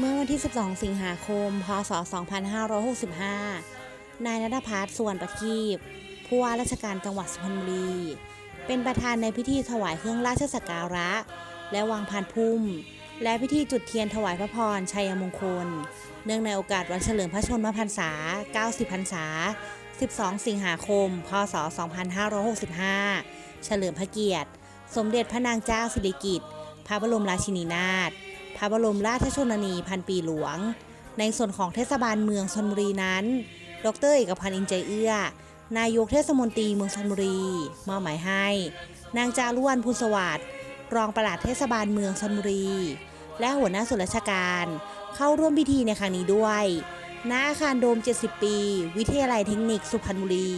เมื่อวันที่ 12 สิงหาคม พศ 2565 นายนัทพัฒน์ส่วนประทีปผู้ว่าราชการจังหวัดสุพรรณบุรี เป็นประธานในพิธีถวายเครื่องราชสักการะ และวางพานพุ่ม และพิธีจุดเทียนถวายพระพรชัยมงคล เนื่องในโอกาสวันเฉลิมพระชนมพรรษา 90 พรรษา 12 สิงหาคม พศ 2565 เฉลิมพระเกียรติ สมเด็จพระนางเจ้าสิริกิติ์ พระบรมราชินีนาถ พระบรมราชชนนีพันปีหลวง ในส่วนของเทศบาลเมืองชนบุรีนั้น ดรเอกพันธ์อินใจเอื้อ นายกเทศมนตรีเมืองชนบุรีมอบหมายให้ นางจารุวรรณภูลสวัสดิ์รองปลัดเทศบาลเมืองชนบุรี และหัวหน้าส่วนราชการ เข้าร่วมพิธีในครั้งนี้ด้วย ณอาคารโดม 70 ปี วิทยาลัยเทคนิคสุพรรณบุรี